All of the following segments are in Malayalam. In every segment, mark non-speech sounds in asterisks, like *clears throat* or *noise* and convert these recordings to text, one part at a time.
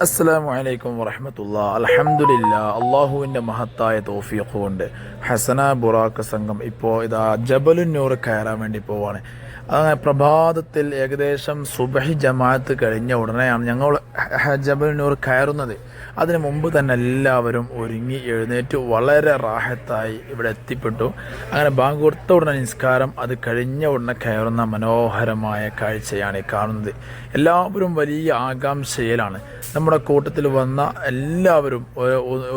അസ്സലാമു വലൈക്കും വറഹമത്തുള്ള. അലഹമുല്ല അള്ളാഹുവിന്റെ മഹത്തായ തോഫിയൊക്കെ കൊണ്ട് ഹസന ബുറാക്ക സംഘം ഇപ്പോൾ ഇതാ ജബലുന്നൂർ കയറാൻ വേണ്ടി പോവാണ്. അങ്ങനെ പ്രഭാതത്തിൽ ഏകദേശം സുബഹി ജമാഅത്ത് കഴിഞ്ഞ ഉടനെയാണ് ഞങ്ങൾ ജബലുന്നൂർ കയറുന്നത്. അതിനു മുമ്പ് തന്നെ എല്ലാവരും ഒരുങ്ങി എഴുന്നേറ്റ് വളരെ റാഹത്തായി ഇവിടെ എത്തിപ്പെട്ടു. അങ്ങനെ ബാങ്ക് കൊടുത്ത ഉടനെ നിസ്കാരം അത് കഴിഞ്ഞ ഉടനെ കയറുന്ന മനോഹരമായ കാഴ്ചയാണ് ഈ കാണുന്നത്. എല്ലാവരും വലിയ ആകാംക്ഷയിലാണ്. നമ്മുടെ കൂട്ടത്തിൽ വന്ന എല്ലാവരും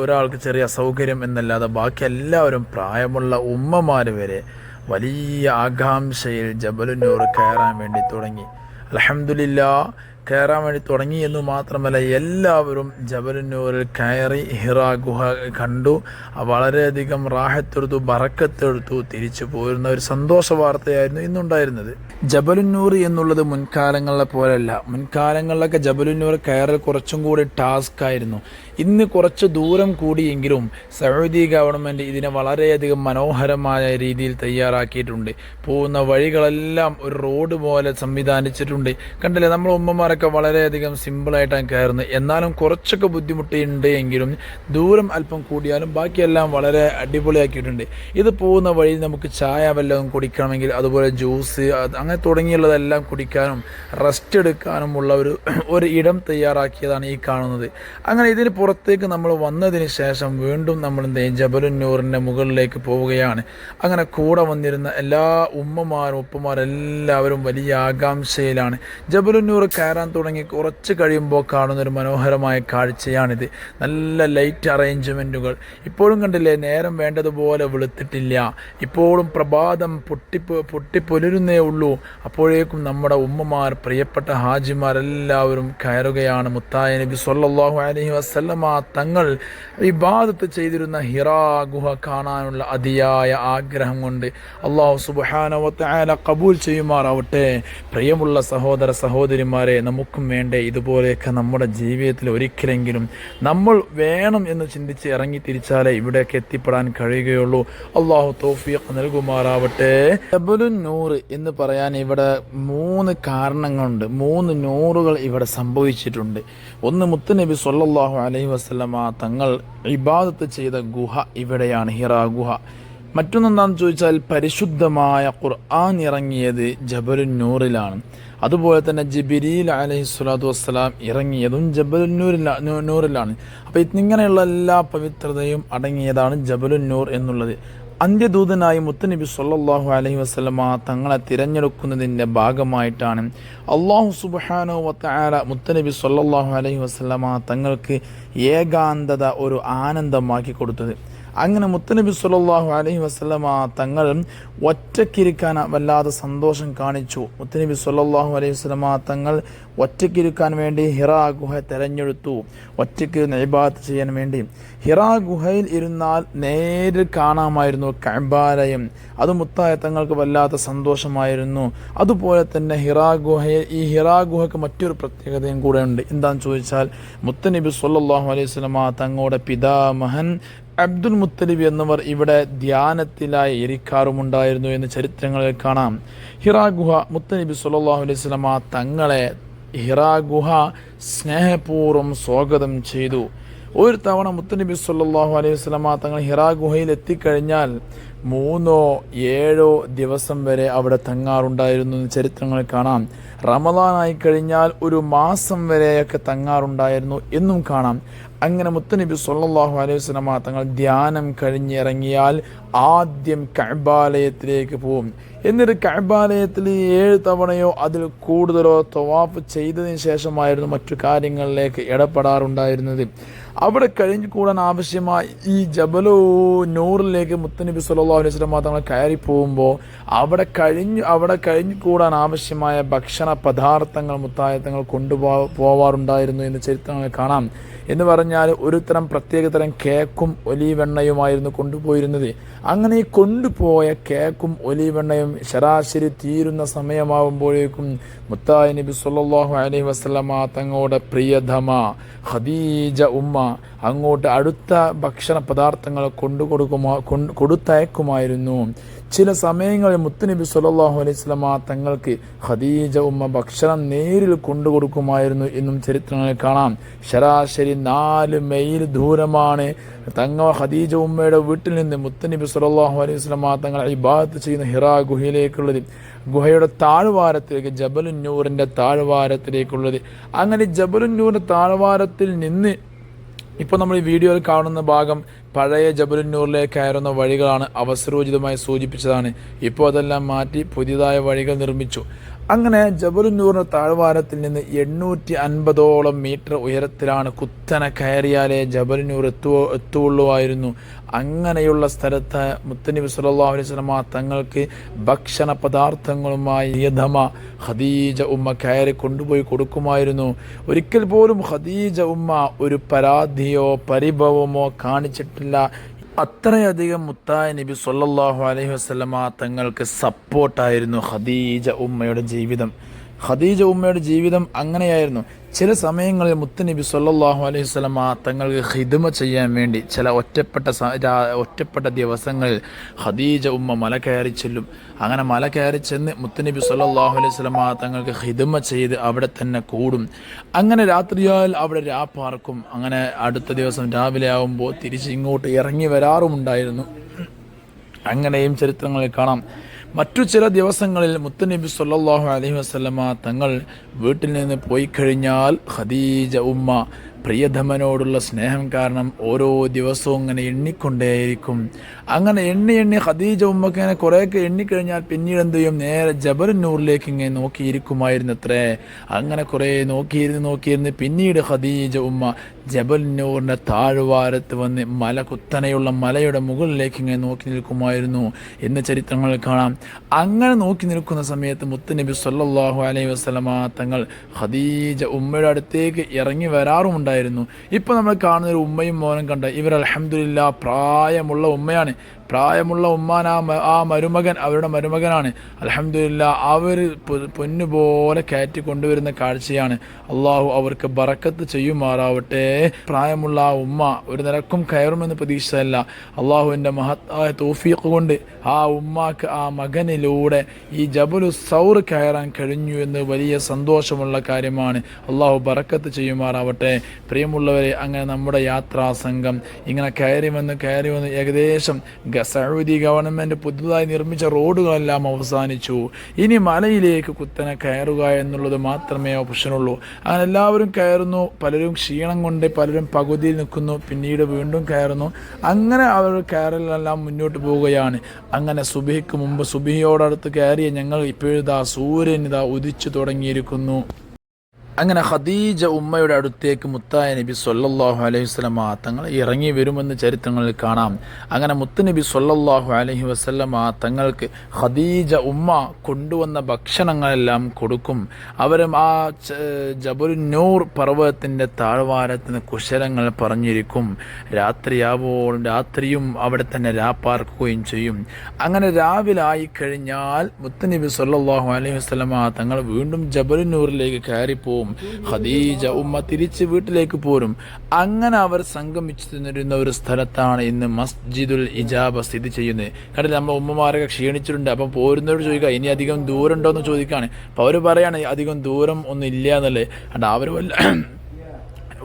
ഒരാൾക്ക് ചെറിയ അസൗകര്യം എന്നല്ലാതെ ബാക്കി എല്ലാവരും പ്രായമുള്ള ഉമ്മമാർ വരെ വലിയ ആകാംക്ഷയിൽ ജബലുന്നൂർ കയറാൻ വേണ്ടി തുടങ്ങി. അലഹമില്ല കയറാൻ വേണ്ടി തുടങ്ങി എന്ന് മാത്രമല്ല എല്ലാവരും ജബലുന്നൂരിൽ കയറി ഹിറ ഗുഹ കണ്ടു. വളരെയധികം റാഹത്തെടുത്തു ബറക്കത്തെടുത്തു തിരിച്ചു പോരുന്ന ഒരു സന്തോഷ വാർത്തയായിരുന്നു ഇന്നുണ്ടായിരുന്നത്. ജബലുന്നൂർ എന്നുള്ളത് മുൻകാലങ്ങളിലെ പോലെയല്ല. മുൻകാലങ്ങളിലൊക്കെ ജബലുന്നൂർ കയറൽ കുറച്ചും കൂടി ടാസ്ക് ആയിരുന്നു. ഇന്ന് കുറച്ച് ദൂരം കൂടിയെങ്കിലും സൗദി ഗവൺമെന്റ് ഇതിനെ വളരെയധികം മനോഹരമായ രീതിയിൽ തയ്യാറാക്കിയിട്ടുണ്ട്. പോകുന്ന വഴികളെല്ലാം ഒരു റോഡ് പോലെ സംവിധാനിച്ചിട്ടുണ്ട്. കണ്ടില്ലേ നമ്മൾ ഉമ്മമാരൊക്കെ വളരെയധികം സിമ്പിളായിട്ടാണ് കയറുന്നത്. എന്നാലും കുറച്ചൊക്കെ ബുദ്ധിമുട്ടുണ്ട് എങ്കിലും ദൂരം അല്പം കൂടിയാലും ബാക്കിയെല്ലാം വളരെ അടിപൊളിയാക്കിയിട്ടുണ്ട്. ഇത് പോകുന്ന വഴി നമുക്ക് ചായ വല്ലതും കുടിക്കണമെങ്കിൽ അതുപോലെ ജ്യൂസ് അങ്ങനെ തുടങ്ങിയുള്ളതെല്ലാം കുടിക്കാനും റെസ്റ്റ് എടുക്കാനുമുള്ള ഒരു *clears throat* ഒരു ഇടം തയ്യാറാക്കിയതാണ് ഈ കാണുന്നത്. അങ്ങനെ ഇതിന് പുറത്തേക്ക് നമ്മൾ വന്നതിന് ശേഷം വീണ്ടും നമ്മൾ എന്ത് ചെയ്യും? ജബലുന്നൂറിന്റെ മുകളിലേക്ക് പോവുകയാണ്. അങ്ങനെ കൂടെ വന്നിരുന്ന എല്ലാ ഉമ്മമാരും ഉപ്പമാരും എല്ലാവരും വലിയ ആകാംക്ഷയിലാണ്. ജബലുന്നൂർ കയറാൻ തുടങ്ങി. കുറച്ച് കഴിയുമ്പോൾ കാണുന്നൊരു മനോഹരമായ കാഴ്ചയാണിത്. നല്ല ലൈറ്റ് അറേഞ്ച്മെന്റുകൾ ഇപ്പോഴും കണ്ടില്ലേ നേരം വേണ്ടതുപോലെ വെളുത്തിട്ടില്ല. ഇപ്പോഴും പ്രഭാതം പൊട്ടിപ്പ് പൊട്ടിപ്പൊലരുന്നേ ഉള്ളൂ. അപ്പോഴേക്കും നമ്മുടെ ഉമ്മമാർ പ്രിയപ്പെട്ട ഹാജിമാരെല്ലാവരും കയറുകയാണ്. മുത്തായ നബി സൊല്ലാഹു അലഹി വസല്ലമ തങ്ങൾ ഇബാദത്ത് ചെയ്തിരുന്ന ഹിറാ ഗുഹ കാണാനുള്ള അതിയായ ആഗ്രഹം കൊണ്ട് അള്ളാഹു സുബ്ഹാനഹു കബൂൽ ചെയ്യുമാറാവട്ടെ. പ്രിയമുള്ള സഹോദര സഹോദരിമാരെ നമുക്കും വേണ്ടേ ഇതുപോലെയൊക്കെ നമ്മുടെ ജീവിതത്തിൽ ഒരിക്കലെങ്കിലും നമ്മൾ വേണം എന്ന് ചിന്തിച്ച് ഇറങ്ങി തിരിച്ചാലേ ഇവിടെയൊക്കെ എത്തിപ്പെടാൻ കഴിയുകയുള്ളൂ. അള്ളാഹു തൗഫീഖ് നൽകുമാറാവട്ടെ. ജബലു നൂറ് എന്ന് പറയാൻ ഇവിടെ മൂന്ന് കാരണങ്ങളുണ്ട്. മൂന്ന് നൂറുകൾ ഇവിടെ സംഭവിച്ചിട്ടുണ്ട്. ഒന്ന് മുത്തുനബി സൊല്ലാഹു അലൈഹി വസല്ലമ തങ്ങൾ ഇബാദത്ത് ചെയ്ത ഗുഹ ഇവിടെയാണ് ഹിറ ഗുഹ. മറ്റൊന്നെന്താണെന്ന് ചോദിച്ചാൽ പരിശുദ്ധമായ ഖുർആൻ ഇറങ്ങിയത് ജബലുൻ നൂറിലാണ് അതുപോലെ തന്നെ ജിബിരിൽ അലഹി സ്വലാത്തു വസ്സലാം ഇറങ്ങിയതും ജബലുൻ നൂറിലാണ്. അപ്പോൾ ഇങ്ങനെയുള്ള എല്ലാ പവിത്രതയും അടങ്ങിയതാണ് ജബലുന്നൂർ നൂർ എന്നുള്ളത്. അന്ത്യദൂതനായി മുത്തനബി സൊല്ലാഹു അലഹി വസല്ലമ തങ്ങളെ തിരഞ്ഞെടുക്കുന്നതിന്റെ ഭാഗമായിട്ടാണ്. അള്ളാഹു സുബാനോ വതആല മുത്തനബി സൊല്ലാഹു അലഹി വസ്ലമ തങ്ങൾക്ക് ഏകാന്തത ഒരു ആനന്ദമാക്കി കൊടുത്തത്. അങ്ങനെ മുത്തനബി സുല്ലാഹു അലൈഹി വസ്ലമ തങ്ങൾ ഒറ്റക്കിരിക്കാൻ വല്ലാതെ സന്തോഷം കാണിച്ചു. മുത്തനബി സുല്ലാഹു അലൈഹി വസ്ലമ തങ്ങൾ ഒറ്റക്കിരിക്കാൻ വേണ്ടി ഹിറ ഗുഹ തെരഞ്ഞെടുത്തു. ഒറ്റയ്ക്ക് ഇബാദത്ത് ചെയ്യാൻ വേണ്ടി. ഹിറ ഗുഹയിൽ ഇരുന്നാൽ നേരിൽ കാണാമായിരുന്നു കമ്പാലയം അത് മുത്തായ തങ്ങൾക്ക് വല്ലാത്ത സന്തോഷമായിരുന്നു. അതുപോലെ തന്നെ ഹിറ ഗുഹയെ ഈ ഹിറ ഗുഹയ്ക്ക് മറ്റൊരു പ്രത്യേകതയും കൂടെ ഉണ്ട്. എന്താണെന്ന് ചോദിച്ചാൽ മുത്തനബി സുല്ലാഹു അലൈഹി വസല്ലമ തങ്ങളുടെ പിതാമഹൻ അബ്ദുൽ മുത്തലിബ് എന്നിവർ ഇവിടെ ധ്യാനത്തിലായി ഇരിക്കാറുമുണ്ടായിരുന്നു എന്ന് ചരിത്രങ്ങളിൽ കാണാം. ഹിറാ ഗുഹ മുത്തലിബ് സുല്ലാഹു അലൈഹി സ്വലമ തങ്ങളെ ഹിറാ ഗുഹ സ്നേഹപൂർവം സ്വാഗതം ചെയ്തു. ഒരു തവണ മുത്തനബി സല്ലാഹു അലൈഹി സ്വലമ തങ്ങൾ ഹിറാ ഗുഹയിൽ എത്തിക്കഴിഞ്ഞാൽ മൂന്നോ ഏഴോ ദിവസം വരെ അവിടെ തങ്ങാറുണ്ടായിരുന്നു എന്ന് ചരിത്രങ്ങൾ കാണാം. റമദാനായി കഴിഞ്ഞാൽ ഒരു മാസം വരെയൊക്കെ തങ്ങാറുണ്ടായിരുന്നു എന്നും കാണാം. അങ്ങനെ മുത്തനബി സല്ലല്ലാഹു അലൈഹി വസല്ലമ തങ്ങൾ ധ്യാനം കഴിഞ്ഞിറങ്ങിയാൽ ആദ്യം കഅബാലയത്തിലേക്ക് പോവും. എന്നിട്ട് കഅബാലയത്തിൽ ഏഴ് തവണയോ അതിൽ കൂടുതലോ തവാഫ് ചെയ്തതിന് ശേഷമായിരുന്നു മറ്റു കാര്യങ്ങളിലേക്ക് ഇടപെടാറുണ്ടായിരുന്നത്. അവിടെ കഴിഞ്ഞു കൂടാൻ ആവശ്യമായി ഈ ജബലോ നൂറിലേക്ക് മുത്തനബി സല്ലാ അലൈഹി സ്വലം തങ്ങൾ കയറി പോകുമ്പോൾ അവിടെ കഴിഞ്ഞു അവിടെ കഴിഞ്ഞു കൂടാൻ ആവശ്യമായ ഭക്ഷണ പദാർത്ഥങ്ങൾ മുത്തായത്തങ്ങൾ കൊണ്ടുപോ പോവാറുണ്ടായിരുന്നു എന്ന് ചരിത്രങ്ങൾ കാണാം. എന്ന് പറഞ്ഞാൽ ഒരു തരം പ്രത്യേക തരം കേക്കും ഒലിവെണ്ണയുമായിരുന്നു കൊണ്ടുപോയിരുന്നത്. അങ്ങനെ കൊണ്ടുപോയ കേക്കും ഒലിവെണ്ണയും ശരാശരി തീരുന്ന സമയമാകുമ്പോഴേക്കും മുത്തായ നബി സല്ലല്ലാഹു അലൈഹി വസ്ലമ തങ്ങളുടെ പ്രിയതമ ഖദീജ ഉമ്മ അങ്ങോട്ട് അടുത്ത ഭക്ഷണ പദാർത്ഥങ്ങൾ കൊണ്ടു കൊടുക്കുമാ കൊടുത്തയക്കുമായിരുന്നു. ചില സമയങ്ങളിൽ മുത്തുനബി സല്ലല്ലാഹു അലൈഹി വസല്ലമ തങ്ങൾക്ക് ഖദീജ ഉമ്മ ഭക്ഷണം നേരിൽ കൊണ്ടുകൊടുക്കുമായിരുന്നു എന്നും ചരിത്രങ്ങളിൽ കാണാം. ശരാശരി നാല് മൈൽ ദൂരമാണ് തങ്ങൾ ഖദീജ ഉമ്മയുടെ വീട്ടിൽ നിന്ന് മുത്തനബി സല്ലല്ലാഹു അലൈഹി വസല്ലമ തങ്ങൾ ഇബാദത്ത് ചെയ്യുന്ന ഹിറാ ഗുഹയിലേക്കുള്ളത്. ഗുഹയുടെ താഴ്വാരത്തിലേക്ക് ജബലുന്നൂറിന്റെ താഴ്വാരത്തിലേക്കുള്ളത്. അങ്ങനെ ജബലുന്നൂറിന്റെ താഴ്വാരത്തിൽ നിന്ന് ഇപ്പോൾ നമ്മൾ ഈ വീഡിയോയിൽ കാണുന്ന ഭാഗം പഴയ ജബലുന്നൂറിലേക്ക് കയറുന്ന വഴികളാണ് അവസരോചിതമായി സൂചിപ്പിച്ചതാണ്. ഇപ്പോൾ അതെല്ലാം മാറ്റി പുതിയതായ വഴികൾ നിർമ്മിച്ചു. അങ്ങനെ ജബലുന്നൂറിന് താഴ്വാരത്തിൽ നിന്ന് എണ്ണൂറ്റി അൻപതോളം മീറ്റർ ഉയരത്തിലാണ് കുത്തനെ കയറിയാലേ ജബലുന്നൂർ എത്തുവോ എത്തുള്ളൂവായിരുന്നു അങ്ങനെയുള്ള സ്ഥലത്ത് മുത്തനബി സല്ലല്ലാഹു അലൈഹി വസല്ലമ തങ്ങൾക്ക് ഭക്ഷണ പദാർത്ഥങ്ങളുമായി യഥമ ഖദീജ ഉമ്മ കയറി കൊണ്ടുപോയി കൊടുക്കുമായിരുന്നു. ഒരിക്കൽ പോലും ഖദീജ ഉമ്മ ഒരു പരാതിയോ പരിഭവമോ കാണിച്ചിട്ടില്ല. അത്രയധികം മുത്തായ നബി സൊല്ലാഹു അലൈഹി വസ്ലമ തങ്ങൾക്ക് സപ്പോർട്ടായിരുന്നു ഖദീജ ഉമ്മയുടെ ജീവിതം. ഖദീജ ഉമ്മയുടെ ജീവിതം അങ്ങനെയായിരുന്നു. ചില സമയങ്ങളിൽ മുത്തനബി സല്ലാഹു അലൈഹി വസല്ലമ തങ്ങൾക്ക് ഹിദ്മ ചെയ്യാൻ വേണ്ടി ചില ഒറ്റപ്പെട്ട ഒറ്റപ്പെട്ട ദിവസങ്ങളിൽ ഖദീജ ഉമ്മ മല കയറി ചെല്ലും. അങ്ങനെ മല കയറി ചെന്ന് മുത്തനബി സല്ലാഹു അലൈഹി വസല്ലമ തങ്ങൾക്ക് ഹിദ്മ ചെയ്ത് അവിടെ തന്നെ കൂടും. അങ്ങനെ രാത്രിയാൽ അവിടെ രാപ്പാർക്കും അങ്ങനെ അടുത്ത ദിവസം രാവിലെ ആകുമ്പോൾ തിരിച്ച് ഇങ്ങോട്ട് ഇറങ്ങി വരാറുമുണ്ടായിരുന്നു. അങ്ങനെയും ചരിത്രങ്ങളിൽ കാണാം. മറ്റു ചില ദിവസങ്ങളിൽ മുത്തനബി സല്ലാഹു അലൈഹി വസ്ലമ തങ്ങൾ വീട്ടിൽ നിന്ന് പോയി കഴിഞ്ഞാൽ ഖദീജ ഉമ്മ പ്രിയതമനോടുള്ള സ്നേഹം കാരണം ഓരോ ദിവസവും ഇങ്ങനെ എണ്ണിക്കൊണ്ടേയിരിക്കും. അങ്ങനെ എണ്ണി എണ്ണി ഖദീജ ഉമ്മക്ക് ഇങ്ങനെ കുറേയൊക്കെ എണ്ണിക്കഴിഞ്ഞാൽ പിന്നീട് എന്ത് ചെയ്യും? നേരെ ജബലുന്നൂറിലേക്ക് ഇങ്ങനെ നോക്കിയിരിക്കുമായിരുന്നു അത്രേ അങ്ങനെ കുറേ നോക്കിയിരുന്ന് നോക്കിയിരുന്ന് പിന്നീട് ഖദീജ ഉമ്മ ജബൽനൂറിന്റെ താഴ്വാരത്ത് വന്ന് മല കുത്തനെയുള്ള മലയുടെ മുകളിലേക്ക് ഇങ്ങനെ നോക്കി നിൽക്കുമായിരുന്നു. എന്ന് ചരിത്രങ്ങൾ കാണാം. അങ്ങനെ നോക്കി നിൽക്കുന്ന സമയത്ത് മുത്തുനബി സല്ലാഹു അലൈഹി വസല്ലമ തങ്ങൾ ഖദീജ ഉമ്മയുടെ അടുത്തേക്ക് ഇറങ്ങി വരാറുമുണ്ടായിരുന്നു. ഇപ്പോൾ നമ്മൾ കാണുന്ന ഒരു ഉമ്മയും മോനും കണ്ട ഇവർ അലഹമില്ല പ്രായമുള്ള ഉമ്മയാണ്. പ്രായമുള്ള ഉമ്മാൻ ആ ആ മരുമകൻ അവരുടെ മരുമകനാണ്. അലഹമില്ല അവർ പൊന്നുപോലെ കയറ്റി കൊണ്ടുവരുന്ന കാഴ്ചയാണ്. അള്ളാഹു അവർക്ക് ബറക്കത്ത് ചെയ്യുമാറാവട്ടെ. പ്രായമുള്ള ആ ഉമ്മ ഒരു നിരക്കും കയറുമെന്ന് പ്രതീക്ഷിച്ചതല്ല അള്ളാഹുവിന്റെ മഹത്തായ തോഫിയൊക്കെ കൊണ്ട് ആ ഉമ്മാക്ക് ആ മകനിലൂടെ ഈ ജബലു സൗർ കയറാൻ കഴിഞ്ഞു എന്ന് വലിയ സന്തോഷമുള്ള കാര്യമാണ്. അള്ളാഹു ബറക്കത്ത് ചെയ്യുമാറാവട്ടെ. പ്രിയമുള്ളവരെ അങ്ങനെ നമ്മുടെ യാത്രാസംഘം ഇങ്ങനെ കയറി വന്ന് കയറി വന്ന് ഏകദേശം സൗദി ഗവൺമെന്റ് പുതുതായി നിർമ്മിച്ച റോഡുകളെല്ലാം അവസാനിച്ചു. ഇനി മലയിലേക്ക് കുത്തനെ കയറുക എന്നുള്ളത് മാത്രമേ ഓപ്ഷനുള്ളൂ. അങ്ങനെ എല്ലാവരും കയറുന്നു. പലരും ക്ഷീണം കൊണ്ട് പലരും പകുതിയിൽ നിൽക്കുന്നു. പിന്നീട് വീണ്ടും കയറുന്നു. അങ്ങനെ അവർ കയറലെല്ലാം മുന്നോട്ട് പോവുകയാണ്. അങ്ങനെ സുബിഹിക്ക് മുമ്പ് സുബിഹിയോടടുത്ത് കയറിയ ഞങ്ങൾ ഇപ്പോഴിതാ സൂര്യൻ ഇതാ ഉദിച്ചു തുടങ്ങിയിരിക്കുന്നു. അങ്ങനെ ഖദീജ ഉമ്മയുടെ അടുത്തേക്ക് മുത്തായ നബി സൊല്ലാഹു അലൈഹി വസ്ലമ തങ്ങൾ ഇറങ്ങി വരുമെന്ന് ചരിത്രങ്ങളിൽ കാണാം. അങ്ങനെ മുത്തുനബി സൊല്ലാഹു അലൈഹി വസല്ലമ തങ്ങൾക്ക് ഖദീജ ഉമ്മ കൊണ്ടുവന്ന ഭക്ഷണങ്ങളെല്ലാം കൊടുക്കും. അവരും ആ ജബുരുന്നൂർ പർവതത്തിന്റെ താഴ്വാരത്തിന് കുശലങ്ങൾ പറഞ്ഞിരിക്കും. രാത്രിയാവോൾ രാത്രിയും അവിടെ തന്നെ രാപ്പാർക്കുകയും ചെയ്യും. അങ്ങനെ രാവിലായി കഴിഞ്ഞാൽ മുത്തുനബി സൊല്ലാഹു അലൈഹി വസ്ലമ തങ്ങൾ വീണ്ടും ജബലുന്നൂറിലേക്ക് കയറിപ്പോവും. ഖദീജ ഉമ്മ തിരിച്ച് വീട്ടിലേക്ക് പോരും. അങ്ങനെ അവർ സംഗമിച്ചു നിന്നിരുന്ന ഒരു സ്ഥലത്താണ് ഇന്ന് മസ്ജിദുൽ ഇജാബ സ്ഥിതി ചെയ്യുന്നത്. കാരണം നമ്മൾ ഉമ്മമാരൊക്കെ ക്ഷീണിച്ചിട്ടുണ്ട്. അപ്പം പോരുന്നവരോട് ചോദിക്കുക ഇനി അധികം ദൂരം ഉണ്ടോ എന്ന് ചോദിക്കുകയാണ്. അപ്പോൾ അവർ പറയാണ് അധികം ദൂരം ഒന്നും ഇല്ല എന്നല്ലേ. അതുകൊണ്ട് അവർ വല്ല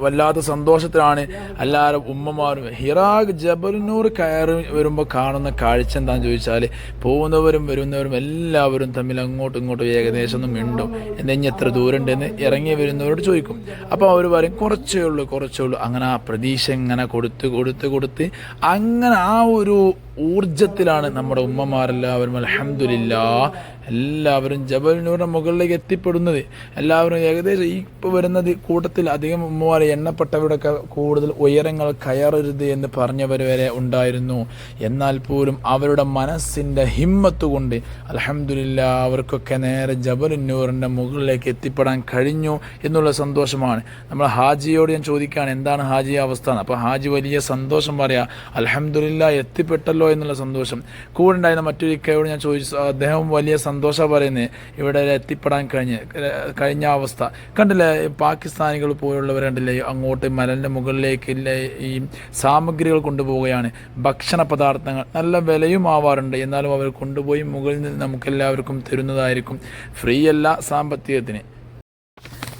വല്ലാത്ത സന്തോഷത്തിലാണ് എല്ലാവരും ഉമ്മമാരും. ഹിറാഖ് ജബലിനൂർ കയറി വരുമ്പോൾ കാണുന്ന കാഴ്ച എന്താണെന്ന് ചോദിച്ചാൽ പോകുന്നവരും വരുന്നവരും എല്ലാവരും തമ്മിൽ അങ്ങോട്ടും ഇങ്ങോട്ടും ഏകദേശം ഒന്നും മിണ്ടും. എന്തെങ്കിലും എത്ര ദൂരമുണ്ടെന്ന് ഇറങ്ങി വരുന്നവരോട് ചോദിക്കും. അപ്പോൾ അവർ പറയും കുറച്ചേ ഉള്ളൂ കുറച്ചേ ഉള്ളൂ. അങ്ങനെ ആ പ്രതീക്ഷ ഇങ്ങനെ കൊടുത്ത് കൊടുത്ത് കൊടുത്ത് അങ്ങനെ ആ ഒരു ഊർജത്തിലാണ് നമ്മുടെ ഉമ്മമാരെല്ലാവരും അലഹമില്ല എല്ലാവരും ജബലിനൂറിന്റെ മുകളിലേക്ക് എത്തിപ്പെടുന്നത്. എല്ലാവരും ഏകദേശം ഈ ഇപ്പോൾ വരുന്നത് കൂട്ടത്തിൽ അധികം ഉമ്മമാരെ എണ്ണപ്പെട്ടവരൊക്കെ കൂടുതൽ ഉയരങ്ങൾ കയറരുത് എന്ന് പറഞ്ഞവർ വരെ ഉണ്ടായിരുന്നു. എന്നാൽ പോലും അവരുടെ മനസ്സിന്റെ ഹിമ്മത്ത് കൊണ്ട് അലഹമില്ല അവർക്കൊക്കെ നേരെ ജബലുന്നൂറിന്റെ മുകളിലേക്ക് എത്തിപ്പെടാൻ കഴിഞ്ഞു എന്നുള്ള സന്തോഷമാണ്. നമ്മൾ ഹാജിയോട് ഞാൻ ചോദിക്കുകയാണ് എന്താണ് ഹാജി അവസ്ഥ. അപ്പോൾ ഹാജി വലിയ സന്തോഷം പറയാ അലഹമില്ല എത്തിപ്പെട്ടല്ലോ എന്നുള്ള സന്തോഷം. കൂടെ ഉണ്ടായിരുന്ന മറ്റൊരു ഇക്കയോട് ഞാൻ ചോദിച്ചു അദ്ദേഹം വലിയ സന്തോഷം സന്തോഷം പറയുന്നത് ഇവിടെ എത്തിപ്പെടാൻ കഴിഞ്ഞ് കഴിഞ്ഞ അവസ്ഥ. കണ്ടില്ലേ പാകിസ്ഥാനികൾ പോലുള്ളവർ കണ്ടില്ലേ അങ്ങോട്ട് മലന്റെ മുകളിലേക്ക് ഈ സാമഗ്രികൾ കൊണ്ടുപോവുകയാണ്. ഭക്ഷണ പദാർത്ഥങ്ങൾ നല്ല വിലയും ആവാറുണ്ട്. എന്നാലും അവർ കൊണ്ടുപോയി മുകളിൽ നിന്ന് നമുക്കെല്ലാവർക്കും തരുന്നതായിരിക്കും. ഫ്രീ അല്ല സാമ്പത്തികത്തിന്.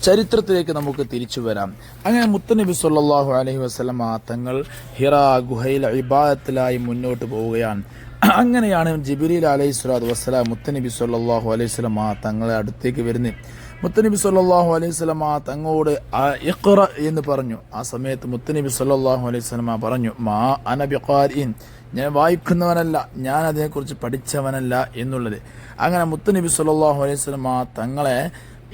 ചരിത്രത്തിലേക്ക് നമുക്ക് തിരിച്ചു വരാം. അങ്ങനെ മുത്തനബി സല്ലാഹു അലഹി വസല്ലമ തങ്ങൾ ഹിറ ഗുഹയിൽ ഇബാദത്തിലായി മുന്നോട്ട് പോവുകയാണ്. അങ്ങനെയാണ് ജിബിരിൽ അലൈഹി സ്വലാത്തു വസ്സലാം മുത്തനബി സല്ലാഹു അലൈഹി വസല്ലമ തങ്ങളെ അടുത്തേക്ക് വരുന്നത്. മുത്തനബി സല്ലാഹു അലൈഹി വസല്ലമ തങ്ങളോട് ഇഖ്റ എന്ന് പറഞ്ഞു. ആ സമയത്ത് മുത്തനബി സല്ലാഹു അലൈഹി വസല്ലമ പറഞ്ഞു മാ അനബി ഖാരിൻ ഞാൻ വായിക്കുന്നവനല്ല ഞാൻ അതിനെക്കുറിച്ച് പഠിച്ചവനല്ല എന്നുള്ളത്. അങ്ങനെ മുത്തനബി സല്ലാഹു അലൈഹി വസല്ലമ തങ്ങളെ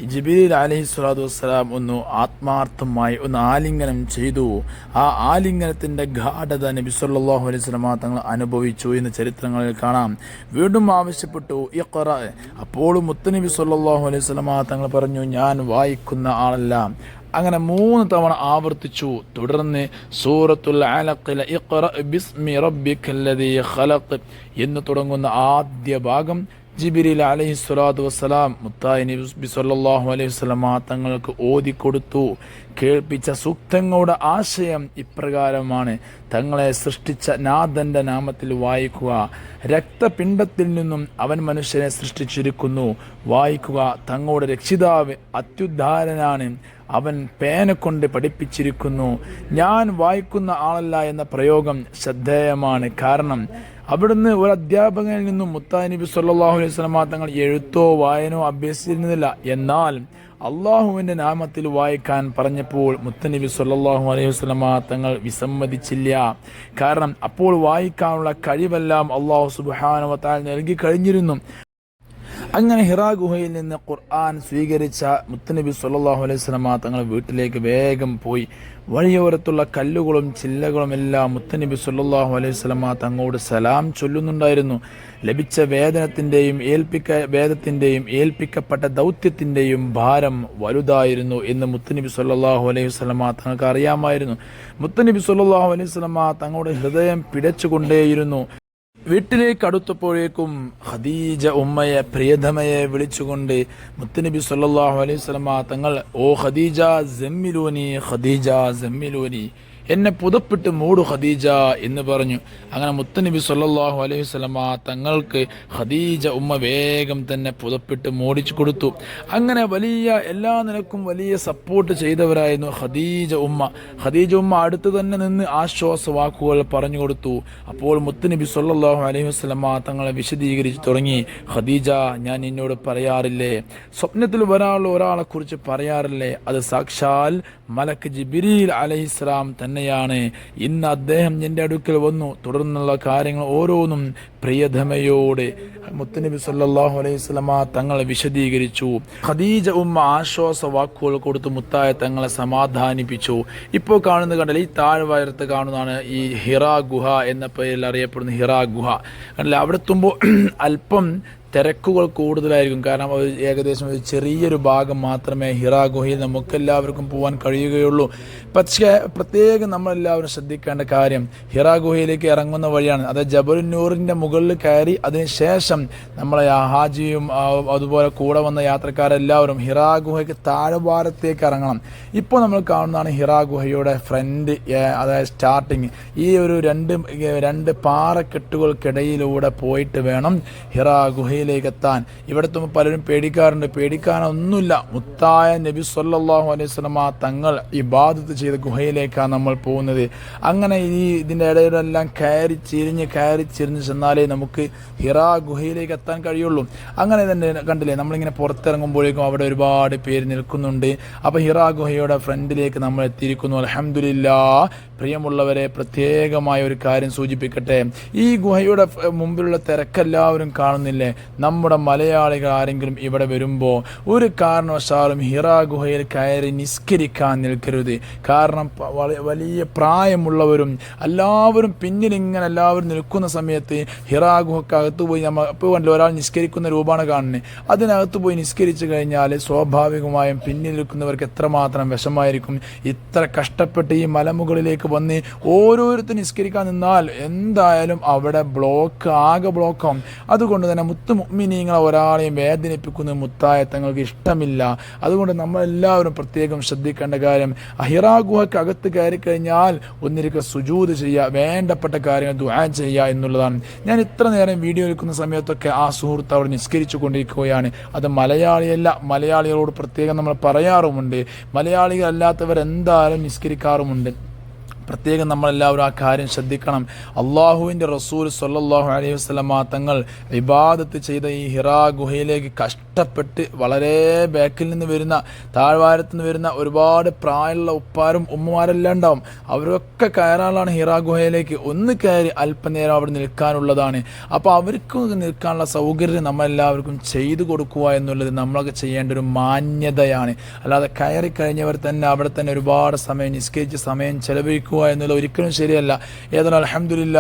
ജിബിരിൽ അലഹി സ്വലാത്തു വസ്സലാം ഒന്ന് ആത്മാർത്ഥമായി ഒന്ന് ആലിംഗനം ചെയ്തു. ആ ആലിംഗനത്തിന്റെ ഗാഠത നബി സല്ലല്ലാഹു അലൈഹി വസല്ലമ തങ്ങൾ അനുഭവിച്ചു എന്ന് ചരിത്രങ്ങളിൽ കാണാം. വീണ്ടും ആവശ്യപ്പെട്ടു ഇഖറ. അപ്പോൾ മുത്തനബി സല്ലല്ലാഹു അലൈഹി വസല്ലമ തങ്ങൾ പറഞ്ഞു ഞാൻ വായിക്കുന്ന ആളല്ല. അങ്ങനെ മൂന്ന് തവണ ആവർത്തിച്ചു. തുടർന്ന് സൂറത്തുൽ ബിസ്മി റബ്ബിക്കല്ലദീ എന്ന് തുടങ്ങുന്ന ആദ്യ ഭാഗം ജിബിരിൽ അലഹി സ്വലാത്തു വസ്സലാം മുത്തായി നബി സല്ലാഹു അലൈഹി വസല്ലമ തങ്ങൾക്ക് ഓതിക്കൊടുത്തു കേൾപ്പിച്ച സൂക്തങ്ങളുടെ ആശയം ഇപ്രകാരമാണ്. തങ്ങളെ സൃഷ്ടിച്ച നാഥന്റെ നാമത്തിൽ വായിക്കുക. രക്തപിണ്ഡത്തിൽ നിന്നും അവൻ മനുഷ്യനെ സൃഷ്ടിച്ചിരിക്കുന്നു. വായിക്കുക തങ്ങളുടെ രക്ഷിതാവ് അത്യുദ്ധാരനാണ്. അവൻ പേന കൊണ്ട് പഠിപ്പിച്ചിരിക്കുന്നു. ഞാൻ വായിക്കുന്ന ആളല്ല എന്ന പ്രയോഗം ശ്രദ്ധേയമാണ്. കാരണം അവിടുന്ന് ഒരു അധ്യാപകനിൽ നിന്നും മുത്താനിബി സല്ലാഹു അലൈഹി വസല്ലമ തങ്ങൾ എഴുത്തോ വായനോ അഭ്യസിച്ചിരുന്നില്ല. എന്നാൽ അള്ളാഹുവിന്റെ നാമത്തിൽ വായിക്കാൻ പറഞ്ഞപ്പോൾ മുത്തനബി സല്ലാഹു അലൈഹി വസല്ലമ തങ്ങൾ വിസമ്മതിച്ചില്ല. കാരണം അപ്പോൾ വായിക്കാനുള്ള കഴിവെല്ലാം അള്ളാഹു സുബാനുവത്താൽ നൽകി കഴിഞ്ഞിരുന്നു. അങ്ങനെ ഹിറാ ഗുഹയിൽ നിന്ന് ഖുർആൻ സ്വീകരിച്ച മുത്തനബി സല്ലാഹു അലൈഹി വസല്ലമ തങ്ങൾ വീട്ടിലേക്ക് വേഗം പോയി വഴിയോരത്തുള്ള കല്ലുകളും ചില്ലകളും എല്ലാം മുത്തനബി സല്ലാഹു അലൈഹി വസല്ലമ തങ്ങളോട് സലാം ചൊല്ലുന്നുണ്ടായിരുന്നു. ലഭിച്ച വേദനത്തിന്റെയും ഏൽപ്പിക്ക വേദത്തിന്റെയും ഏൽപ്പിക്കപ്പെട്ട ദൗത്യത്തിന്റെയും ഭാരം വലുതായിരുന്നു എന്ന് മുത്തനബി സല്ലാഹു അലൈഹി വസല്ലമ തങ്ങൾക്ക് അറിയാമായിരുന്നു. മുത്തനബി സല്ലാഹു അലൈഹി വസല്ലമ തങ്ങളുടെ ഹൃദയം പിടച്ചുകൊണ്ടേയിരുന്നു. വീട്ടിലേക്ക് അടുത്തപ്പോഴേക്കും ഖദീജ ഉമ്മയെ പ്രിയതമയെ വിളിച്ചുകൊണ്ട് മുത്തുനബി സല്ലാഹു അലൈഹി വസല്ലമ തങ്ങൾ ഓ ഖദീജ ജമ്മിലൂനി ഖദീജ ജമ്മിലൂനി എന്നെ പുതപ്പിട്ട് മൂടു ഖദീജ എന്ന് പറഞ്ഞു. അങ്ങനെ മുത്തനബി സല്ലാഹു അലൈഹി വസല്ലമ തങ്ങൾക്ക് ഖദീജ ഉമ്മ വേഗം തന്നെ പുതപ്പിട്ട് മൂടിച്ചു കൊടുത്തു. അങ്ങനെ വലിയ എല്ലാ നിലക്കും വലിയ സപ്പോർട്ട് ചെയ്തവരായിരുന്നു ഖദീജ ഉമ്മ. ഖദീജ ഉമ്മ അടുത്ത് തന്നെ നിന്ന് ആശ്വാസ വാക്കുകൾ പറഞ്ഞു കൊടുത്തു. അപ്പോൾ മുത്തനബി സല്ലാഹു അലൈഹി വസല്ലമ തങ്ങളെ വിശദീകരിച്ചു തുടങ്ങി. ഖദീജ ഞാൻ നിന്നോട് പറയാറില്ലേ? സ്വപ്നത്തിൽ വരാനുള്ള ഒരാളെ കുറിച്ച് പറയാറില്ലേ? അത് സാക്ഷാൽ മലക്ക് ജിബിരിയിൽ അലഹിസ്ലാം തന്നെയാണ്. ഇന്ന് അദ്ദേഹം എന്റെ അടുക്കൽ വന്നു. തുടർന്നുള്ള കാര്യങ്ങൾ ഓരോന്നും പ്രിയധമയോടെ മുത്തനബി സല്ലാഹു അലൈഹി സ്വലമ തങ്ങളെ വിശദീകരിച്ചു. ഖദീജ ഉമ്മ ആശ്വാസ വാക്കുകൾ കൊടുത്ത് മുത്തായ തങ്ങളെ സമാധാനിപ്പിച്ചു. ഇപ്പോൾ കാണുന്ന കണ്ടല്ലേ ഈ താഴ്വാരത്ത് കാണുന്നതാണ് ഈ ഹിറ ഗുഹ എന്ന പേരിൽ അറിയപ്പെടുന്ന ഹിറ ഗുഹ കണ്ടല്ലേ അവിടെ എത്തുമ്പോൾ *clears throat* അല്പം തിരക്കുകൾ കൂടുതലായിരിക്കും. കാരണം അത് ഏകദേശം ഒരു ചെറിയൊരു ഭാഗം മാത്രമേ ഹിറ ഗുഹയിൽ നമുക്കെല്ലാവർക്കും പോകാൻ കഴിയുകയുള്ളൂ. പക്ഷേ പ്രത്യേകം നമ്മളെല്ലാവരും ശ്രദ്ധിക്കേണ്ട കാര്യം ഹിറ ഗുഹയിലേക്ക് ഇറങ്ങുന്ന വഴിയാണ്. അത് ജബലുന്നൂറിന്റെ മുകളിൽ കയറി അതിനുശേഷം നമ്മളെ ഹാജിയും അതുപോലെ കൂടെ വന്ന യാത്രക്കാരെല്ലാവരും ഹിറ ഗുഹയ്ക്ക് താഴ്വാരത്തേക്ക് ഇറങ്ങണം. ഇപ്പോൾ നമ്മൾ കാണുന്നതാണ് ഹിറ ഗുഹയുടെ ഫ്രണ്ട് അതായത് സ്റ്റാർട്ടിങ്. ഈ ഒരു രണ്ട് രണ്ട് പാറക്കെട്ടുകൾക്കിടയിലൂടെ പോയിട്ട് വേണം ഹിറാ ഗുഹയിലേക്ക് എത്താൻ ഇവിടുത്തെ പലരും പേടിക്കാറുണ്ട്. പേടിക്കാനൊന്നുമില്ല. മുത്തായ നബി സല്ലല്ലാഹു അലൈഹി വസല്ലമ തങ്ങൾ ഇബാദത്ത് ചെയ്ത ഗുഹയിലേക്കാണ് നമ്മൾ പോകുന്നത്. അങ്ങനെ ഈ ഇതിന്റെ ഇടയിലെല്ലാം കയറി ചിരിഞ്ഞ് കയറി ചിരിഞ്ഞ് ചെന്നാലേ നമുക്ക് ഹിറ ഗുഹയിലേക്ക് എത്താൻ കഴിയുള്ളൂ. അങ്ങനെ തന്നെ കണ്ടില്ലേ നമ്മളിങ്ങനെ പുറത്തിറങ്ങുമ്പോഴേക്കും അവിടെ ഒരുപാട് പേര് നിൽക്കുന്നുണ്ട്. അപ്പോൾ ഹിറ ഗുഹയുടെ ഫ്രണ്ടിലേക്ക് നമ്മൾ എത്തിയിരിക്കുന്നു. അലഹമില്ല പ്രിയമുള്ളവരെ പ്രത്യേകമായ ഒരു കാര്യം സൂചിപ്പിക്കട്ടെ. ഈ ഗുഹയുടെ മുമ്പിലുള്ള തിരക്കെല്ലാവരും കാണുന്നില്ലേ? നമ്മുടെ മലയാളികൾ ആരെങ്കിലും ഇവിടെ വരുമ്പോൾ ഒരു കാരണവശാലും ഹിറാ ഗുഹയിൽ കയറി നിസ്കരിക്കാൻ നിൽക്കരുത്. കാരണം വലിയ പ്രായമുള്ളവരും എല്ലാവരും പിന്നിലിങ്ങനെ എല്ലാവരും നിൽക്കുന്ന സമയത്ത് ഹിറാ ഗുഹക്കകത്ത് പോയി നമ്മൾ ഇപ്പോൾ കണ്ടു ഒരാൾ നിസ്കരിക്കുന്ന രൂപമാണ് കാണുന്നത് അതിനകത്ത് പോയി നിസ്കരിച്ചു കഴിഞ്ഞാൽ സ്വാഭാവികമായും പിന്നിൽ നിൽക്കുന്നവർക്ക് എത്രമാത്രം വിഷമായിരിക്കും. ഇത്ര കഷ്ടപ്പെട്ട് ഈ മലമുകളിലേക്ക് വന്ന് ഓരോരുത്തർ നിസ്കരിക്കാൻ നിന്നാൽ എന്തായാലും അവിടെ ബ്ലോക്ക് ആകെ ബ്ലോക്കാവും. അതുകൊണ്ട് തന്നെ മുത്തു മുഅ്മിനീങ്ങളെ ഒരാളെയും വേദനിപ്പിക്കുന്ന മുത്തായ തങ്ങൾക്ക് ഇഷ്ടമില്ല. അതുകൊണ്ട് നമ്മളെല്ലാവരും പ്രത്യേകം ശ്രദ്ധിക്കേണ്ട കാര്യം അഹിറാ ഗുഹയ്ക്ക് അകത്ത് കയറി കഴിഞ്ഞാൽ ഒന്നിരിക്കൽ സുജൂത് ചെയ്യുക വേണ്ടപ്പെട്ട കാര്യങ്ങൾ ദുആ ചെയ്യുക എന്നുള്ളതാണ്. ഞാൻ ഇത്ര നേരം വീഡിയോ എടുക്കുന്ന സമയത്തൊക്കെ ആ സുഹൃത്ത് അവിടെ നിസ്കരിച്ചു കൊണ്ടിരിക്കുകയാണ്. അത് മലയാളിയല്ല മലയാളികളോട് പ്രത്യേകം നമ്മൾ പറയാറുമുണ്ട്. മലയാളികളല്ലാത്തവർ എന്തായാലും നിസ്കരിക്കാറുമുണ്ട്. പ്രത്യേകം നമ്മളെല്ലാവരും ആ കാര്യം ശ്രദ്ധിക്കണം. അള്ളാഹുവിന്റെ റസൂൽ സല്ലല്ലാഹു അലൈഹി വസല്ലമ തങ്ങൾ ഇബാദത്ത് ചെയ്ത ഈ ഹിറാ ഗുഹയിലേക്ക് കഷ്ടപ്പെട്ട് വളരെ ബാക്കിൽ നിന്ന് വരുന്ന താഴ്വാരത്തു നിന്ന് വരുന്ന ഒരുപാട് പ്രായമുള്ള ഉപ്പാരും ഉമ്മമാരെല്ലാം ഉണ്ടാവും. അവരൊക്കെ കയറാനുള്ളതാണ് ഹിറാ ഗുഹയിലേക്ക്. ഒന്ന് കയറി അല്പനേരം അവിടെ നിൽക്കാനുള്ളതാണ്. അപ്പോൾ അവർക്ക് നിൽക്കാനുള്ള സൗകര്യം നമ്മളെല്ലാവർക്കും ചെയ്തു കൊടുക്കുക എന്നുള്ളത് നമ്മളൊക്കെ ചെയ്യേണ്ട ഒരു മാന്യതയാണ്. അല്ലാതെ കയറി കഴിഞ്ഞവർ തന്നെ അവിടെ തന്നെ ഒരുപാട് സമയം നിസ്കരിച്ച് സമയം ചെലവഴിക്കുക എന്നുള്ളത് ഒരിക്കലും ശരിയല്ല. ഏതായാലും അലഹമില്ല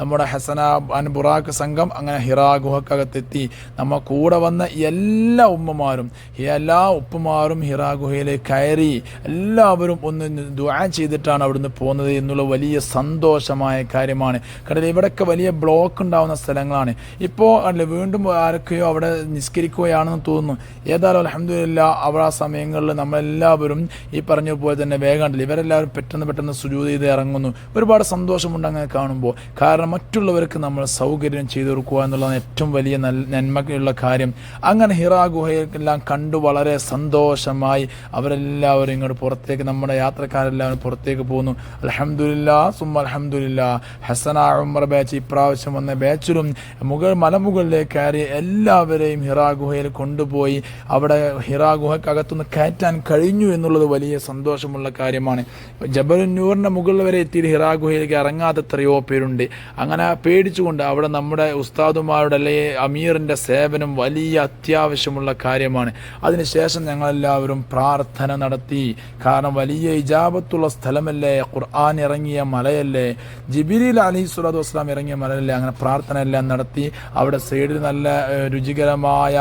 നമ്മുടെ ഹസന അൻ ബുറാഖ് സംഘം അങ്ങനെ ഹിറാ ഗുഹക്കകത്തെത്തി. നമ്മ കൂടെ വന്ന എല്ലാ ഉമ്മമാരും എല്ലാ ഉപ്പമാരും ഹിറാ ഗുഹയിലേക്ക് കയറി എല്ലാവരും ഒന്ന് ദുആ ചെയ്തിട്ടാണ് അവിടുന്ന് പോകുന്നത് എന്നുള്ള വലിയ സന്തോഷമായ കാര്യമാണ്. കടലിൽ ഇവിടെയൊക്കെ വലിയ ബ്ലോക്ക് ഉണ്ടാവുന്ന സ്ഥലങ്ങളാണ്. ഇപ്പോൾ അല്ല വീണ്ടും ആരൊക്കെയോ അവിടെ നിസ്കരിക്കുകയാണെന്ന് തോന്നുന്നു. ഏതായാലും അലഹമില്ല അവിടെ ആ സമയങ്ങളിൽ നമ്മളെല്ലാവരും ഈ പറഞ്ഞ പോലെ തന്നെ വേഗം ഇവരെല്ലാവരും പെട്ടെന്ന് പെട്ടെന്ന് സുജൂത് ചെയ്ത് ഇറങ്ങുന്നു. ഒരുപാട് സന്തോഷമുണ്ട് അങ്ങനെ കാണുമ്പോൾ. കാരണം മറ്റുള്ളവർക്ക് നമ്മൾ സൗകര്യം ചെയ്തു കൊടുക്കുക എന്നുള്ളതാണ് ഏറ്റവും വലിയ നന്മയുള്ള കാര്യം. അങ്ങനെ ഹിറാ ഗുഹയെല്ലാം കണ്ടു വളരെ സന്തോഷമായി അവരെല്ലാവരും ഇങ്ങോട്ട് പുറത്തേക്ക് നമ്മുടെ യാത്രക്കാരെല്ലാവരും പുറത്തേക്ക് പോകുന്നു. അലഹമുല്ല സുമ അലഹമുല്ല ഹസന ഉമർ ബാച്ച് ഇപ്രാവശ്യം വന്ന ബാച്ചിലും മുകൾ മലമുകളിലേക്ക് കയറി എല്ലാവരെയും ഹിറാ ഗുഹയിൽ കൊണ്ടുപോയി. അവിടെ ഹിറാ ഗുഹക്കകത്തുനിന്ന് കയറ്റാൻ കഴിഞ്ഞു എന്നുള്ളത് വലിയ സന്തോഷമുള്ള കാര്യമാണ്. ജബലുന്നൂറിന്റെ മുകളിൽ വരെ എത്തിയിട്ട് ഹിറാ ഗുഹയിലേക്ക് ഇറങ്ങാത്ത എത്രയോ പേരുണ്ട്. അങ്ങനെ പേടിച്ചുകൊണ്ട് അവിടെ നമ്മുടെ ഉസ്താദുമാരുടെ അല്ലെങ്കിൽ അമീറിന്റെ സേവനം വലിയ അത്യാവശ്യമുള്ള കാര്യമാണ്. അതിനുശേഷം ഞങ്ങളെല്ലാവരും പ്രാർത്ഥന നടത്തി. കാരണം വലിയ ഇജാബത്തുള്ള സ്ഥലമല്ലേ? ഖുർആൻ ഇറങ്ങിയ മലയല്ലേ? ജിബിരിൽ അലി സുലാദ് വസ്ലാം ഇറങ്ങിയ മലയല്ലേ? അങ്ങനെ പ്രാർത്ഥന എല്ലാം നടത്തി. അവിടെ സൈഡിൽ നല്ല രുചികരമായ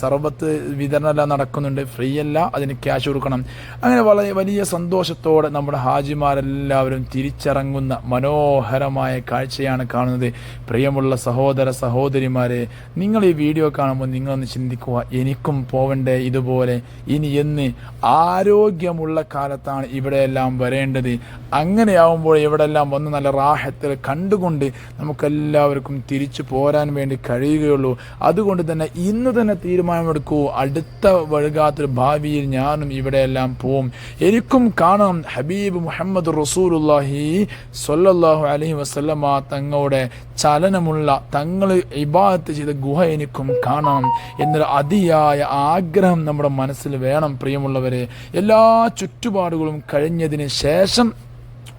സർവത്ത് വിതരണം എല്ലാം നടക്കുന്നുണ്ട്. ഫ്രീ അല്ല അതിന് ക്യാഷ് കൊടുക്കണം. അങ്ങനെ വളരെ വലിയ സന്തോഷത്തോടെ നമ്മുടെ ഹാജിമാരെല്ലാവരും തിരിച്ചിറങ്ങുന്ന മനോഹരമായ കാഴ്ചയാണ് കാണുന്നത്. പ്രിയമുള്ള സഹോദര സഹോദരിമാരെ നിങ്ങൾ ഈ വീഡിയോ കാണുമ്പോൾ നിങ്ങളൊന്ന് ചിന്തിക്കുക എനിക്കും പോവണ്ടേ ഇതുപോലെ. ഇനി എന്ന് ആരോഗ്യമുള്ള കാലത്താണ് ഇവിടെയെല്ലാം വരേണ്ടത്. അങ്ങനെയാവുമ്പോൾ ഇവിടെല്ലാം വന്ന് നല്ല റാഹത്തിൽ കണ്ടുകൊണ്ട് നമുക്കെല്ലാവർക്കും തിരിച്ചു പോരാൻ വേണ്ടി കഴിയുകയുള്ളൂ. അതുകൊണ്ട് തന്നെ ഇന്ന് തന്നെ തീരുമാനമെടുക്കൂ. അടുത്ത വഴുകാത്തൊരു ഭാവിയിൽ ഞാനും ഇവിടെയെല്ലാം പോവും. എനിക്കും കാണാം. ഹബീബ് മുഹമ്മദ് റസൂലുല്ലാഹി സൊല്ലാഹു അലഹി വസ്ലമ തങ്ങളുടെ ചലനമുള്ള തങ്ങൾ ഇബാദത്ത് ചെയ്ത ഗുഹ എനിക്കും കാണാം. എന്നൊരു അതിയായ ആഗ്രഹം നമ്മുടെ മനസ്സിൽ വേണം പ്രിയമുള്ളവരെ. എല്ലാ ചുറ്റുപാടുകളും കഴിഞ്ഞതിന് ശേഷം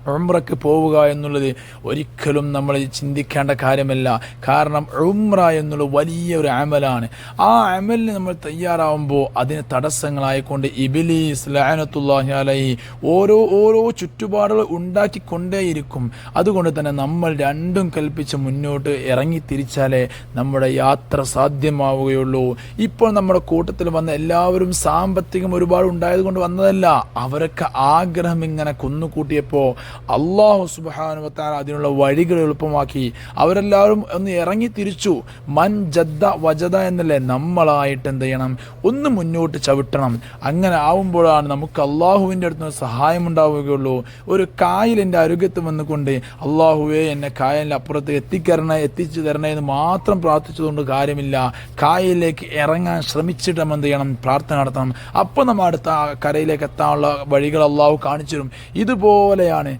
ഉംറയ്ക്ക് പോവുക എന്നുള്ളത് ഒരിക്കലും നമ്മൾ ചിന്തിക്കേണ്ട കാര്യമല്ല. കാരണം ഉംറ എന്നുള്ള വലിയ ഒരു അമലാണ്. ആ അമലിന് നമ്മൾ തയ്യാറാവുമ്പോൾ അതിന് തടസ്സങ്ങളായിക്കൊണ്ട് ഇബിലീസ് ലഹനത്തുല്ലാഹി അലൈഹി ഓരോ ഓരോ ചുറ്റുപാടുകൾ ഉണ്ടാക്കിക്കൊണ്ടേയിരിക്കും. അതുകൊണ്ട് തന്നെ നമ്മൾ രണ്ടും കൽപ്പിച്ച് മുന്നോട്ട് ഇറങ്ങി തിരിച്ചാലേ നമ്മുടെ യാത്ര സാധ്യമാവുകയുള്ളൂ. ഇപ്പോൾ നമ്മുടെ കൂട്ടത്തിൽ വന്ന എല്ലാവരും സാമ്പത്തികം ഒരുപാട് ഉണ്ടായതുകൊണ്ട് വന്നതല്ല. അവരൊക്കെ ആഗ്രഹം ഇങ്ങനെ കുന്നുകൂട്ടിയപ്പോൾ അള്ളാഹു സുബാനുവത്താൻ അതിനുള്ള വഴികൾ എളുപ്പമാക്കി. അവരെല്ലാവരും ഒന്ന് ഇറങ്ങി തിരിച്ചു. മൻ ജദ്ദ വജദ എന്നല്ലേ നമ്മളായിട്ട് എന്ത് ചെയ്യണം? ഒന്ന് മുന്നോട്ട് ചവിട്ടണം. അങ്ങനെ ആവുമ്പോഴാണ് നമുക്ക് അള്ളാഹുവിന്റെ അടുത്ത് നിന്ന് സഹായം ഉണ്ടാവുകയുള്ളൂ. ഒരു കായലിന്റെ അരുഗത്ത് വന്നുകൊണ്ട് അള്ളാഹുവെ എന്നെ കായലിന്റെ അപ്പുറത്ത് എത്തിക്കരണേ എത്തിച്ചു തരണേ എന്ന് മാത്രം പ്രാർത്ഥിച്ചതുകൊണ്ട് കാര്യമില്ല. കായലിലേക്ക് ഇറങ്ങാൻ ശ്രമിച്ചിട്ട് നമ്മൾ എന്ത് ചെയ്യണം? പ്രാർത്ഥന നടത്തണം. അപ്പോൾ നമ്മൾ അടുത്ത കരയിലേക്ക് എത്താനുള്ള വഴികൾ അള്ളാഹു കാണിച്ചു തരും. ഇതുപോലെയാണ്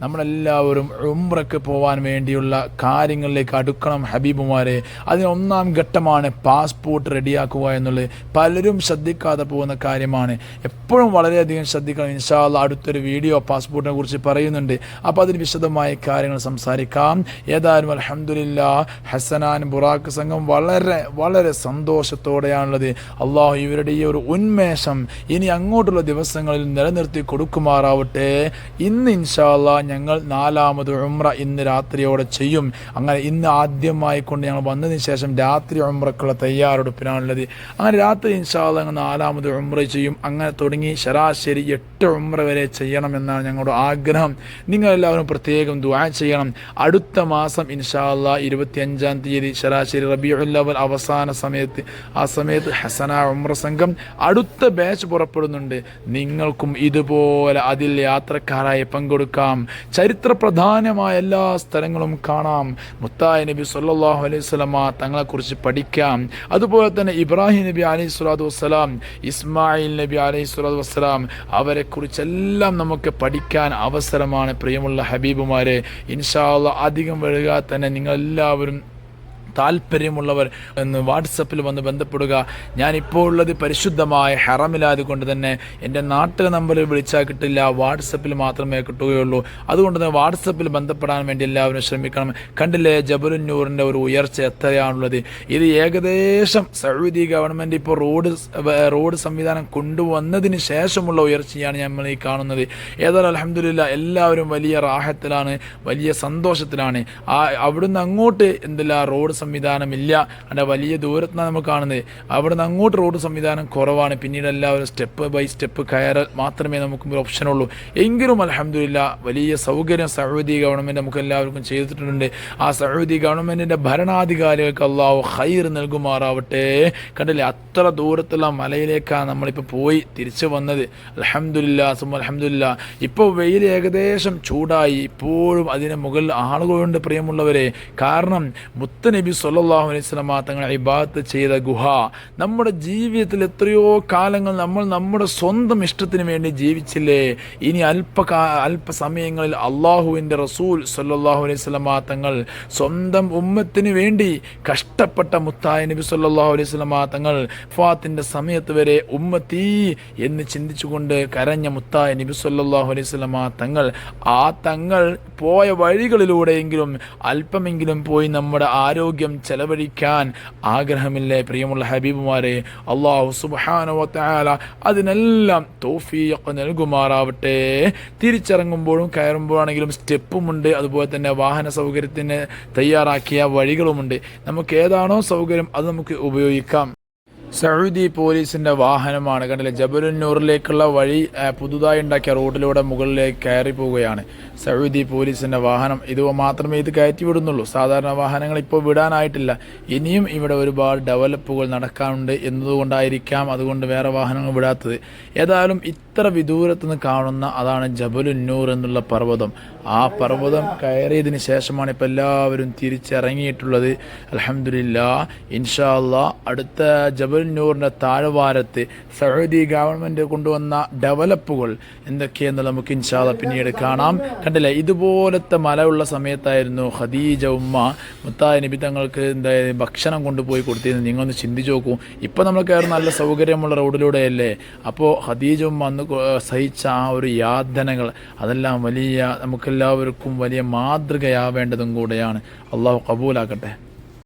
നമ്മളെല്ലാവരും ഉംറക്ക് പോകാൻ വേണ്ടിയുള്ള കാര്യങ്ങളിലേക്ക് അടുക്കണം ഹബീബുമാരെ. അതിനൊന്നാം ഘട്ടമാണ് പാസ്പോർട്ട് റെഡിയാക്കുക എന്നുള്ളത്. പലരും ശ്രദ്ധിക്കാതെ പോകുന്ന കാര്യമാണ്. എപ്പോഴും വളരെയധികം ശ്രദ്ധിക്കണം. ഇൻഷാല്ല അടുത്തൊരു വീഡിയോ പാസ്പോർട്ടിനെ കുറിച്ച് പറയുന്നുണ്ട്. അപ്പോൾ അതിന് വിശദമായ കാര്യങ്ങൾ സംസാരിക്കാം. ഏതായാലും അലഹമുല്ല ഹസനാൻ ബുറാഖ് സംഘം വളരെ വളരെ സന്തോഷത്തോടെയാണുള്ളത്. അള്ളാഹു ഇവരുടെ ഈ ഒരു ഉന്മേഷം ഇനി അങ്ങോട്ടുള്ള ദിവസങ്ങളിൽ നിലനിർത്തി കൊടുക്കുമാറാവട്ടെ. ഇന്ന് ഇൻഷാല്ല ഞങ്ങൾ നാലാമത് ഉമ്ര ഇന്ന് രാത്രിയോടെ ചെയ്യും. അങ്ങനെ ഇന്ന് ആദ്യമായി കൊണ്ട് ഞങ്ങൾ വന്നതിന് ശേഷം രാത്രി ഉമ്രക്കുള്ള തയ്യാറെടുപ്പിനാണുള്ളത് അങ്ങനെ രാത്രി ഇൻഷാല്ല ഞങ്ങൾ നാലാമത് ഉമ്ര ചെയ്യും. അങ്ങനെ തുടങ്ങി ശരാശരി എട്ട് ഉമ്ര വരെ ചെയ്യണമെന്നാണ് ഞങ്ങളുടെ ആഗ്രഹം. നിങ്ങളെല്ലാവരും പ്രത്യേകം ദുആ ചെയ്യണം. അടുത്ത മാസം ഇൻഷാല്ല ഇരുപത്തിയഞ്ചാം തീയതി ശരാശരി റബിയുല്ലവൽ അവസാന സമയത്ത് ആ സമയത്ത് ഹസന ഉമ്ര സംഘം അടുത്ത ബാച്ച് പുറപ്പെടുന്നുണ്ട്. നിങ്ങൾക്കും ഇതുപോലെ അതിൽ യാത്രക്കാരായി പങ്കെടുക്കാം. ചരിത്ര പ്രധാനമായ എല്ലാ സ്ഥലങ്ങളും കാണാം. മുത്തായ നബി സല്ലാഹു അലൈഹി വസല്ലമ തങ്ങളെക്കുറിച്ച് പഠിക്കാം. അതുപോലെ തന്നെ ഇബ്രാഹിം നബി അലൈഹി സ്വലാത്തു വസ്സലാം ഇസ്മായിൽ നബി അലൈഹി സ്വലാത്തു വസ്സലാം അവരെക്കുറിച്ചെല്ലാം നമുക്ക് പഠിക്കാൻ അവസരമാണ് പ്രിയമുള്ള ഹബീബുമാരെ. ഇൻഷാല്ല അധികം വഴുകാതെ തന്നെ നിങ്ങളെല്ലാവരും താല്പര്യമുള്ളവർ എന്ന് വാട്സപ്പിൽ വന്ന് ബന്ധപ്പെടുക. ഞാനിപ്പോൾ ഉള്ളത് പരിശുദ്ധമായ ഹറമിലായത് കൊണ്ട് തന്നെ എന്റെ നാട്ടിലെ നമ്പറിൽ വിളിച്ചാൽ കിട്ടില്ല വാട്സപ്പിൽ മാത്രമേ കിട്ടുകയുള്ളൂ. അതുകൊണ്ട് തന്നെ വാട്സപ്പിൽ ബന്ധപ്പെടാൻ വേണ്ടി എല്ലാവരും ശ്രമിക്കണം. കണ്ടില്ലേ ജബലുന്നൂറിന്റെ ഒരു ഉയർച്ച എത്രയാണുള്ളത്? ഇത് ഏകദേശം സൗദി ഗവൺമെന്റ് ഇപ്പോൾ റോഡ് റോഡ് സംവിധാനം കൊണ്ടുവന്നതിന് ശേഷമുള്ള ഉയർച്ചയാണ് നമ്മൾ ഈ കാണുന്നത്. ഏതായാലും അലഹമില്ല എല്ലാവരും വലിയ റാഹത്തിലാണ് വലിയ സന്തോഷത്തിലാണ്. ആ അവിടുന്ന് അങ്ങോട്ട് എന്തില്ല റോഡ് സംവിധാനമില്ല. അവിടെ വലിയ ദൂരത്താണ് നമ്മൾ കാണുന്നത്. അവിടുന്ന് അങ്ങോട്ട് റോഡ് സംവിധാനം കുറവാണ്. പിന്നീട് എല്ലാവരും സ്റ്റെപ്പ് ബൈ സ്റ്റെപ്പ് കയറൽ മാത്രമേ നമുക്ക് ഓപ്ഷൻ ഉള്ളൂ. എങ്കിലും അലഹമില്ല വലിയ സൗകര്യം സൗദി ഗവൺമെന്റ് നമുക്ക് എല്ലാവർക്കും ചെയ്തിട്ടുണ്ട്. ആ സൗദി ഗവൺമെന്റിന്റെ ഭരണാധികാരികൾക്ക് അള്ളാഹു ഹൈർ നൽകുമാറാവട്ടെ. കണ്ടില്ലേ? അത്ര ദൂരത്തുള്ള മലയിലേക്കാണ് നമ്മളിപ്പോൾ പോയി തിരിച്ചു വന്നത്. അലഹമില്ല സുമ അലഹമില്ല ഇപ്പോൾ വെയിൽ ഏകദേശം ചൂടായി. ഇപ്പോഴും അതിന് മുകളിൽ ആളുകളുണ്ട് പ്രിയമുള്ളവരെ. കാരണം മുത്തനബി സല്ലല്ലാഹു അലൈഹി സ്വലമ തങ്ങൾ ഇബാദത്ത് ചെയ്ത ഗുഹ. നമ്മുടെ ജീവിതത്തിൽ എത്രയോ കാലങ്ങൾ നമ്മൾ നമ്മുടെ സ്വന്തം ഇഷ്ടത്തിന് വേണ്ടി ജീവിച്ചില്ലേ? ഇനി അല്പ അല്പസമയങ്ങളിൽ അള്ളാഹുവിന്റെ റസൂൽ സല്ലല്ലാഹു അലൈഹി സ്വലമ തങ്ങൾ സ്വന്തം ഉമ്മത്തിന് വേണ്ടി കഷ്ടപ്പെട്ട മുത്തായ നബി സല്ലല്ലാഹു അലൈഹി സ്വലമ തങ്ങൾ ഫാത്തിന്റെ സമയത്ത് വരെ ഉമ്മത്തീ എന്ന് ചിന്തിച്ചുകൊണ്ട് കരഞ്ഞ മുത്തായ നബി സല്ലല്ലാഹു അലൈഹി സ്വലമ തങ്ങൾ ആ തങ്ങൾ പോയ വഴികളിലൂടെയെങ്കിലും അല്പമെങ്കിലും പോയി നമ്മുടെ ആരോഗ്യം ചെലവഴിക്കാൻ ആഗ്രഹമില്ലേ പ്രിയമുള്ള ഹബീബുമാരെ? അള്ളാഹു സുബാനുവത്താല അതിനെല്ലാം തോഫീയൊക്കെ നൽകുമാറാവട്ടെ. തിരിച്ചിറങ്ങുമ്പോഴും കയറുമ്പോഴാണെങ്കിലും സ്റ്റെപ്പുമുണ്ട്. അതുപോലെ തന്നെ വാഹന സൗകര്യത്തിന് തയ്യാറാക്കിയ വഴികളുമുണ്ട്. നമുക്ക് ഏതാണോ സൗകര്യം അത് നമുക്ക് ഉപയോഗിക്കാം. സൗദി പോലീസിന്റെ വാഹനമാണ്. കണ്ടില്ലേ? ജബലുന്നൂറിലേക്കുള്ള വഴി പുതുതായി ഉണ്ടാക്കിയ റോഡിലൂടെ മുകളിലേക്ക് കയറി പോവുകയാണ്. സൗദി പോലീസിന്റെ വാഹനം. ഇത് മാത്രമേ ഇത് കയറ്റി വിടുന്നുള്ളൂ സാധാരണ വാഹനങ്ങൾ ഇപ്പോൾ വിടാനായിട്ടില്ല. ഇനിയും ഇവിടെ ഒരുപാട് ഡെവലപ്പുകൾ നടക്കാനുണ്ട് എന്നതുകൊണ്ടായിരിക്കാം അതുകൊണ്ട് വേറെ വാഹനങ്ങൾ വിടാത്തത്. ഏതായാലും ഇത്ര വിദൂരത്ത് നിന്ന് കാണുന്ന അതാണ് ജബലുന്നൂർ എന്നുള്ള പർവതം. ആ പർവതം കയറിയതിന് ശേഷമാണ് ഇപ്പോൾ എല്ലാവരും തിരിച്ചിറങ്ങിയിട്ടുള്ളത്. അലഹമില്ല ഇൻഷാ അള്ളാ അടുത്ത ജബലുന്നൂറിന്റെ താഴ്വാരത്ത് സൗദി ഗവൺമെന്റ് കൊണ്ടുവന്ന ഡെവലപ്പുകൾ എന്തൊക്കെയെന്ന് നമുക്ക് ഇൻഷാദ പിന്നീട് കാണാം. കണ്ടില്ലേ ഇതുപോലത്തെ മലയുള്ള സമയത്തായിരുന്നു ഖദീജ ഉമ്മ മുത്തായ നബി തങ്ങൾക്ക് എന്താ ഭക്ഷണം കൊണ്ടുപോയി കൊടുത്തിരുന്നു നിങ്ങളൊന്ന് ചിന്തിച്ച് നോക്കൂ. ഇപ്പോൾ നമ്മൾ കയറുന്ന നല്ല സൗകര്യമുള്ള റോഡിലൂടെയല്ലേ? അപ്പോൾ ഖദീജ ഉമ്മ അന്ന് സഹിച്ച ആ ഒരു യാതനകൾ അതെല്ലാം വലിയ നമുക്കെല്ലാവർക്കും വലിയ മാതൃകയാവേണ്ടതും കൂടെയാണ്. അള്ളാഹു കബൂലാക്കട്ടെ